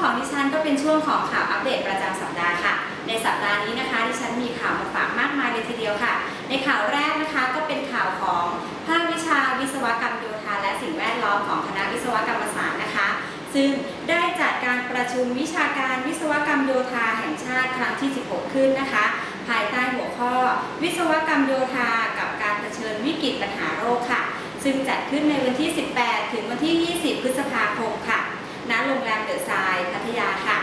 ของดิฉันก็เป็นช่วงของข่าวอัปเดตประจำสัปดาห์ค่ะ ในสัปดาห์นี้นะคะดิฉันมีข่าวมาฝากมากมายเลยทีเดียวค่ะ ในข่าวแรกนะคะก็เป็นข่าวของภาควิชาวิศวกรรมโยธาและสิ่งแวดล้อมของคณะวิศวกรรมศาสตร์นะคะ ซึ่งได้จัดการประชุมวิชาการวิศวกรรมโยธาแห่งชาติครั้งที่ 16 ขึ้นนะคะ ภายใต้หัวข้อ วิศวกรรมโยธากับการเผชิญวิกฤตปัญหาโรคค่ะ ซึ่งจัดขึ้นในวันที่ 18 ถึงวันที่ 20 พฤษภาคมค่ะ มเดอะทรายพัทยาค่ะ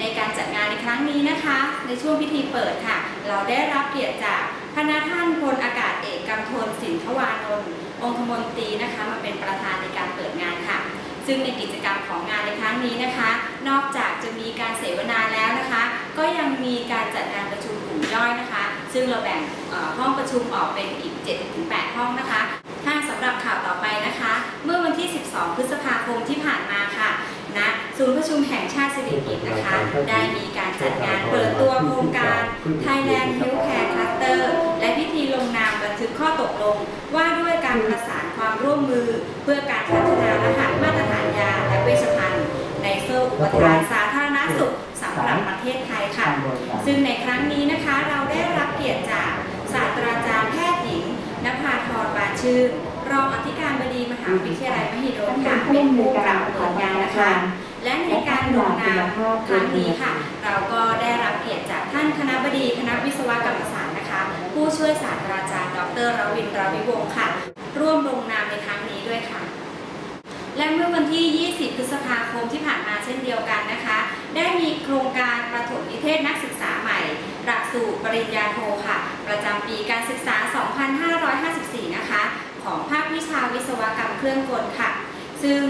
ในการจัดงานในครั้งนี้นะคะ ในช่วงพิธีเปิดค่ะ เราได้รับเกียรติจากพระนาท่านพลอากาศเอกกำธลสินทวานนท์องคมนตรีนะคะมาเป็นประธานในการเปิดงานค่ะ ซึ่งในกิจกรรมของงานในครั้งนี้นะคะ นอกจากจะมีการเสวนาแล้วนะคะ ก็ยังมีการจัดการประชุมกลุ่มย่อยนะคะ ซึ่งเราแบ่งห้องประชุมออกเป็นอีก 7-8 ห้องนะคะ ถ้าสำหรับข่าวต่อไปนะคะ เมื่อวันที่ 12 พฤษภาคมที่ผ่านมาค่ะ ณ ศูนย์ประชุมแห่งชาติสิริกิติ์นะคะ ได้มีการจัดงานเปิดตัวโครงการ Thailand Healthcare Cluster และพิธีลงนามบันทึกข้อตกลง ว่าด้วยการประสานความร่วมมือ เพื่อการพัฒนารหัสมาตรฐานยาและเวชภัณฑ์ ในโซ่อุปทานสาธารณสุขสำหรับประเทศไทยค่ะ ซึ่งในครั้งนี้นะคะเราได้รับเกียรติจากศาสตราจารย์แพทย์หญิงนภาธรบานชื่นรองอธิการบดีมหาวิทยาลัยมหิดลค่ะเป็นผู้กล่าวเปิดงานนะคะ และในการลงนามครั้งนี้ค่ะ เราก็ได้รับเกียรติจากท่านคณะบดีคณะวิศวกรรมศาสตร์นะคะ ผู้ช่วยศาสตราจารย์ ดรรวินทร์รวิวงศ์ค่ะ ร่วมลงนามในครั้งนี้ด้วยค่ะ และเมื่อวันที่ 20 พฤษภาคมที่ผ่านมาเช่นเดียวกันนะคะ ได้มีโครงการประถมนิเทศนักศึกษาใหม่ หลักสูตรปริญญาโทค่ะ ประจำปีการศึกษา 2554 นะคะ ของภาควิชาวิศวกรรมเครื่องกลค่ะ ซึ่ง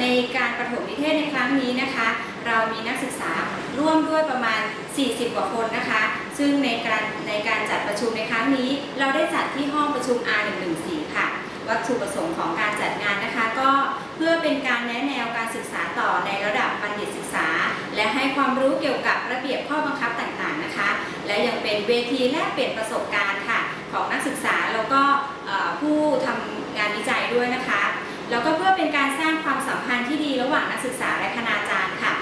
ในการประถมนิเทศในครั้งนี้นะคะ เรามีนักศึกษาร่วมด้วยประมาณ 40 กว่าคนนะคะ ซึ่งในการในการจัดประชุมในครั้งนี้ เราได้จัดที่ห้องประชุม R114 ค่ะ วัตถุประสงค์ของการจัดงานนะคะ ก็เพื่อเป็นการแนะแนวการศึกษาต่อในระดับบัณฑิตศึกษา และให้ความรู้เกี่ยวกับระเบียบข้อบังคับต่างๆนะคะ และยังเป็นเวทีแลกเปลี่ยนประสบการณ์ค่ะ ของนักศึกษาแล้วก็ผู้ทำงานวิจัยด้วยนะคะ แล้วก็เพื่อเป็นการสร้างความสัมพันธ์ที่ดีระหว่างนักศึกษาและคณาจารย์ค่ะ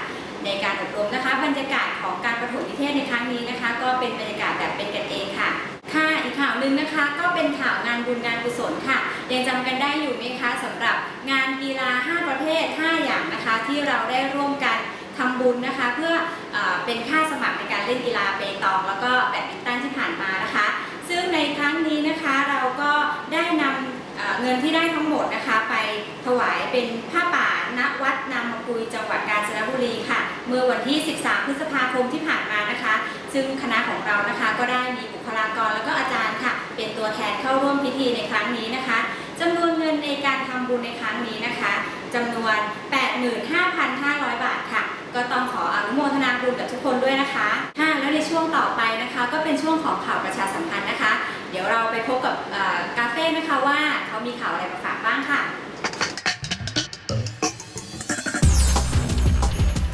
ในการอบรมนะคะ บรรยากาศของการประถมนิเทศในครั้งนี้นะคะ ก็เป็นบรรยากาศแบบเป็นกันเองค่ะ ค่ะอีกข่าวหนึ่งนะคะ ก็เป็นข่าวงานบุญงานกุศลค่ะยังจำกันได้อยู่ไหมคะสำหรับงานกีฬา 5 ประเภท 5 อย่างนะคะ ที่เราได้ร่วมกันทำบุญนะคะ เพื่อเอเป็นค่าสมัครในการเล่นกีฬาเปตองแล้วก็แบดมินตันที่ผ่านมานะคะ ซึ่งในครั้งนี้นะคะเราก็ได้นำ เงินที่ได้ทั้งหมดนะคะ ไปถวายเป็นผ้าป่าณวัดนามกุยจังหวัดกาญจนบุรีค่ะ เมื่อวันที่ 13 พฤษภาคมที่ผ่านมานะคะ ซึ่งคณะของเรานะคะก็ได้มีบุคลากรแล้วก็อาจารย์ค่ะ เป็นตัวแทนเข้าร่วมพิธีในครั้งนี้นะคะจำนวนเงินในการทำบุญในครั้งนี้นะคะจำนวน 85,500 บาทค่ะ ก็ต้องขออนุโมทนาบุญกับทุกคนด้วยนะคะะแล้วในช่วงต่อไปนะคะ ก็เป็นช่วงของข่าวประชาสัมพันธ์นะคะ เดี๋ยวเราไปพบกับเอ่อกาเฟ่นะคะว่าเขามีข่าวอะไรมาฝากบ้างค่ะ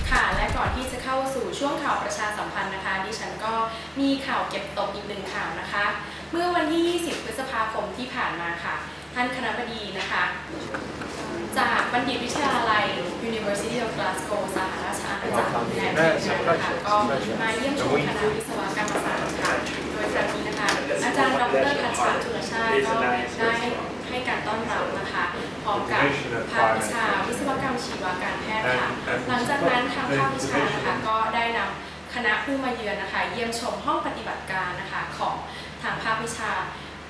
ค่ะ และก่อนที่จะเข้าสู่ช่วงข่าวประชาสัมพันธ์นะคะ ดิฉันก็มีข่าวเก็บตกอีกหนึ่งข่าวนะคะ เมื่อวันที่ 20 พฤษภาคมที่ผ่านมาค่ะ ท่านคณะบดีนะคะ จากบัณฑิตวิทยาลัย University of Glasgow สหราชอาณาจักรในประเทศนะคะก็มาเยี่ยมชมคณะวิศว ดรคัชชาทุลชาติก็ได้ให้การต้อนรับนะคะพร้อมกับภาควิชาวิศวกรรมชีวการแพทย์ค่ะ หลังจากนั้นทางภาควิชานะคะก็ได้นำคณะผู้มาเยือนนะคะ เยี่ยมชมห้องปฏิบัติการนะคะของทางภาควิชา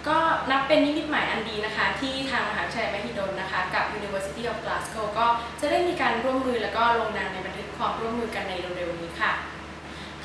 ก็นับเป็นนิมิตหมายอันดีนะคะ ที่ทางมหาวิทยาลัยมหิดลนะคะ กับ University of Glasgow ก็จะได้มีการร่วมมือแล้วก็ลงนามในบันทึกความร่วมมือกันในเร็วๆนี้ค่ะ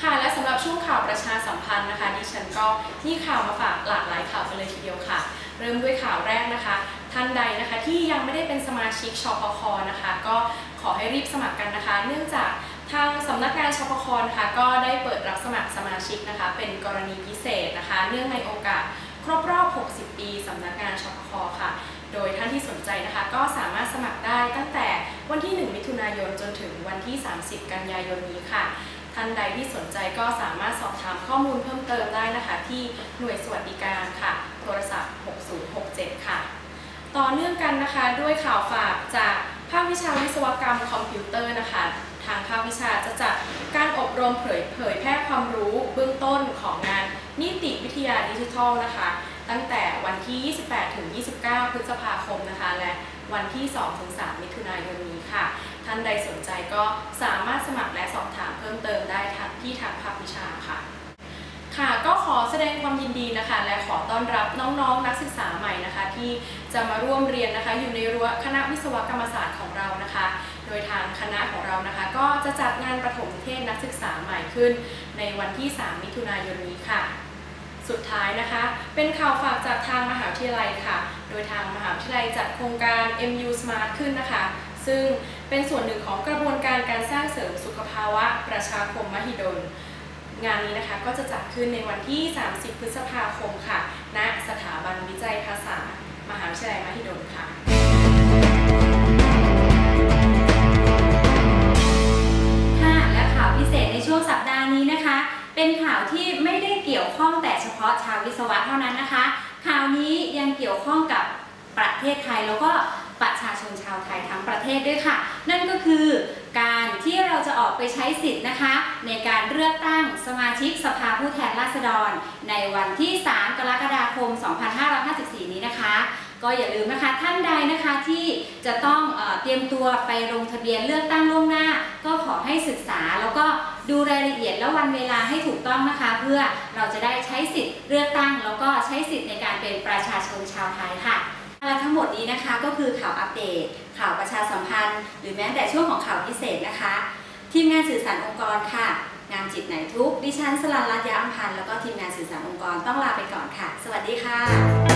ค่ะและสำหรับช่วงข่าวประชาสัมพันธ์นะคะดิฉันก็มีข่าวมาฝากหลากหลายข่าวกันเลยทีเดียวค่ะ เริ่มด้วยข่าวแรกนะคะ ท่านใดนะคะที่ยังไม่ได้เป็นสมาชิกชพคนะคะ ก็ขอให้รีบสมัครกันนะคะ เนื่องจากทางสำนักงานชพคนะคะก็ได้เปิดรับสมัครสมาชิกนะคะ เป็นกรณีพิเศษนะคะ เนื่องในโอกาสครบรอบ 60 ปีสำนักงานชพคค่ะ โดยท่านที่สนใจนะคะก็สามารถสมัครได้ตั้งแต่วันที่ 1 มิถุนายนจนถึงวันที่ 30 กันยายนนี้ค่ะ ท่านใดที่สนใจก็สามารถสอบถามข้อมูลเพิ่มเติมได้นะคะ ที่หน่วยสวัสดิการค่ะ โทรศัพท์ 6067 ค่ะ ต่อเนื่องกันนะคะด้วยข่าวฝากจากภาควิชาวิศวกรรมคอมพิวเตอร์นะคะ ทางภาควิชาจะจัดการอบรมเผยเผยแพร่ความรู้เบื้องต้นของงานนิติวิทยาดิจิทัลนะคะ ตั้งแต่วันที่ 28 ถึง 29 พฤษภาคมนะคะ และวันที่ 2 ถึง 3 มิถุนายนนี้ค่ะ ท่านใดสนใจก็สามารถสมัครและสอบถามเพิ่มเติมได้ทางที่ทางภาควิชาค่ะ ค่ะก็ขอแสดงความยินดีนะคะ และขอต้อนรับน้องๆนักศึกษาใหม่นะคะ ที่จะมาร่วมเรียนนะคะ อยู่ในรั้วคณะวิศวกรรมศาสตร์ของเรานะคะ โดยทางคณะของเรานะคะ ก็จะจัดงานประถมเทศนักศึกษาใหม่ขึ้น ในวันที่ 3 มิถุนายนนี้ค่ะสุดท้ายนะคะ เป็นข่าวฝากจากทางมหาวิทยาลัยค่ะ โดยทางมหาวิทยาลัยจัดโครงการ MU Smart ขึ้นนะคะ ซึ่งเป็นส่วนหนึ่งของกระบวนการการสร้างเสริมสุขภาวะประชาคมมหิดล งานนี้นะคะก็จะจัดขึ้นในวันที่ 30 พฤษภาคมค่ะ ณ สถาบันวิจัยภาษา มหาวิทยาลัยมหิดลค่ะค่ะและข่าวพิเศษในช่วงสัปดาห์นี้นะคะ เป็นข่าวที่ไม่ได้เกี่ยวข้องแต่เฉพาะชาววิศวะเท่านั้นนะคะ ข่าวนี้ยังเกี่ยวข้องกับประเทศไทยแล้วก็ประชา ชนชาวไทยทั้งประเทศด้วยค่ะ นั่นก็คือการที่เราจะออกไปใช้สิทธิ์นะคะ ในการเลือกตั้งสมาชิกสภาผู้แทนราษฎร ในวันที่ 3 กรกฎาคม 2554 นี้นะคะ ก็อย่าลืมนะคะท่านใดนะคะที่จะต้องเอเตรียมตัวไปลงทะเบียนเลือกตั้งล่วงหน้า ก็ขอให้ศึกษาแล้วก็ดูรายละเอียดและวันเวลาให้ถูกต้องนะคะ เพื่อเราจะได้ใช้สิทธิ์เลือกตั้ง แล้วก็ใช้สิทธิ์ในการเป็นประชาชนชาวไทยค่ะ ดนี้นะคะก็คือข่าวอัปเดต ข่าวประชาสัมพันธ์ หรือแม้แต่ช่วงของข่าวพิเศษนะคะ ทีมงานสื่อสารองค์กรค่ะ งานจิตไหนทุก ดิฉันสลันรัตยาอัมพันธ์แล้วก็ทีมงานสื่อสารองค์กรต้องลาไปก่อนค่ะ สวัสดีค่ะ